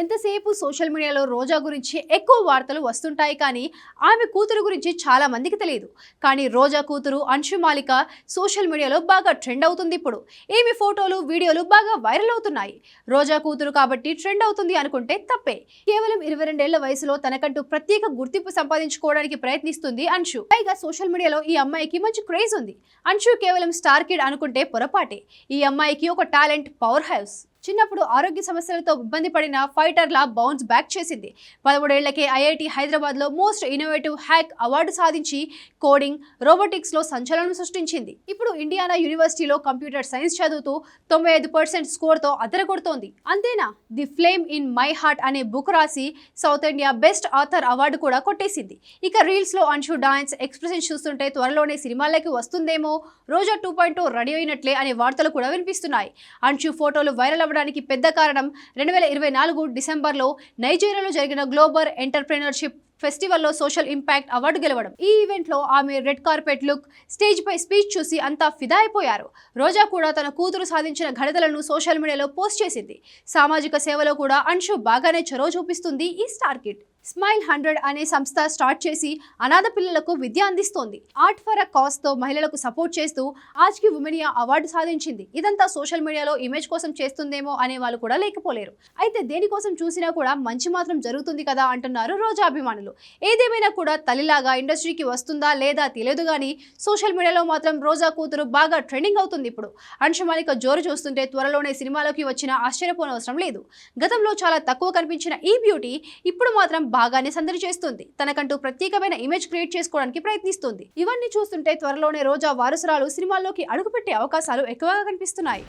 ఎంతసేపు సోషల్ మీడియాలో రోజా గురించి ఎక్కువ వార్తలు వస్తుంటాయి కానీ ఆమె కూతురు గురించి చాలా మందికి తెలియదు. కానీ రోజా కూతురు అంశు మాలిక సోషల్ మీడియాలో బాగా ట్రెండ్ అవుతుంది ఇప్పుడు. ఏమి ఫోటోలు వీడియోలు బాగా వైరల్ అవుతున్నాయి. రోజా కూతురు కాబట్టి ట్రెండ్ అవుతుంది అనుకుంటే తప్పే. కేవలం ఇరవై రెండేళ్ళ వయసులో తనకంటూ ప్రత్యేక గుర్తింపు సంపాదించుకోవడానికి ప్రయత్నిస్తుంది అంశు. పైగా సోషల్ మీడియాలో ఈ అమ్మాయికి మంచి క్రేజ్ ఉంది. అంశు కేవలం స్టార్ కిడ్ అనుకుంటే పొరపాటే. ఈ అమ్మాయికి ఒక టాలెంట్ పవర్ హౌస్. చిన్నప్పుడు ఆరోగ్య సమస్యలతో ఇబ్బంది పడిన ఫైటర్లా బౌన్స్ బ్యాక్ చేసింది. పదమూడేళ్ళకే ఐఐటి హైదరాబాద్లో మోస్ట్ ఇన్నోవేటివ్ హ్యాక్ అవార్డు సాధించి కోడింగ్ రోబోటిక్స్లో సంచలనం సృష్టించింది. ఇప్పుడు ఇండియానా యూనివర్సిటీలో కంప్యూటర్ సైన్స్ చదువుతూ తొంభై ఐదు పర్సెంట్ స్కోర్తో అదరగొడుతోంది. అంతేనా? The flame in my heart అనే బుక్ రాసి South India best author award కూడా కొట్టేసింది. ఇక రీల్స్లో అంశు డాన్స్ ఎక్స్ప్రెషన్ చూస్తుంటే త్వరలోనే సినిమాలకి వస్తుందేమో రోజా టూ పాయింట్ రెడీ అయినట్లే అనే వార్తలు కూడా వినిపిస్తున్నాయి. అంశు ఫోటోలు వైరల్ రావడానికి పెద్ద కారణం రెండు వేల ఇరవై నాలుగు డిసెంబర్లో నైజీరియాలో జరిగిన గ్లోబల్ ఎంటర్ప్రీనర్షిప్ ఫెస్టివల్లో సోషల్ ఇంపాక్ట్ అవార్డు గెలవడం. ఈ ఈవెంట్లో ఆమె రెడ్ కార్పెట్ లుక్ స్టేజ్ పై స్పీచ్ చూసి అంతా ఫిదా అయిపోయారు. రోజా కూడా తన కూతురు సాధించిన ఘనతలను సోషల్ మీడియాలో పోస్ట్ చేసింది. సామాజిక సేవలో కూడా అంశు బాగానే చొరవ చూపిస్తుంది ఈ స్టార్ కిడ్. స్మైల్ హండ్రెడ్ అనే సంస్థ స్టార్ట్ చేసి అనాథ పిల్లలకు విద్య అందిస్తోంది. ఆర్ట్ ఫర్ అ కాస్తో మహిళలకు సపోర్ట్ చేస్తూ ఆజ్కి ఉమెనియా అవార్డు సాధించింది. ఇదంతా సోషల్ మీడియాలో ఇమేజ్ కోసం చేస్తుందేమో అనే వాళ్ళు కూడా లేకపోలేరు. అయితే దేనికోసం చూసినా కూడా మంచి మాత్రం జరుగుతుంది కదా అంటున్నారు రోజా అభిమానులు. ఏదేమైనా కూడా తల్లిలాగా ఇండస్ట్రీకి వస్తుందా లేదా తెలియదు కానీ సోషల్ మీడియాలో మాత్రం రోజా కూతురు బాగా ట్రెండింగ్ అవుతుంది ఇప్పుడు. అంశమాలిక జోరు చూస్తుంటే త్వరలోనే సినిమాలోకి వచ్చిన ఆశ్చర్యపోనవసరం లేదు. గతంలో చాలా తక్కువ కనిపించిన ఈ బ్యూటీ ఇప్పుడు మాత్రం బాగానే సందడి చేస్తుంది. తనకంటూ ప్రత్యేకమైన ఇమేజ్ క్రియేట్ చేసుకోవడానికి ప్రయత్నిస్తుంది. ఇవన్నీ చూస్తుంటే త్వరలోనే రోజా వారసురాలు సినిమాల్లోకి అడుగుపెట్టే అవకాశాలు ఎక్కువగా కనిపిస్తున్నాయి.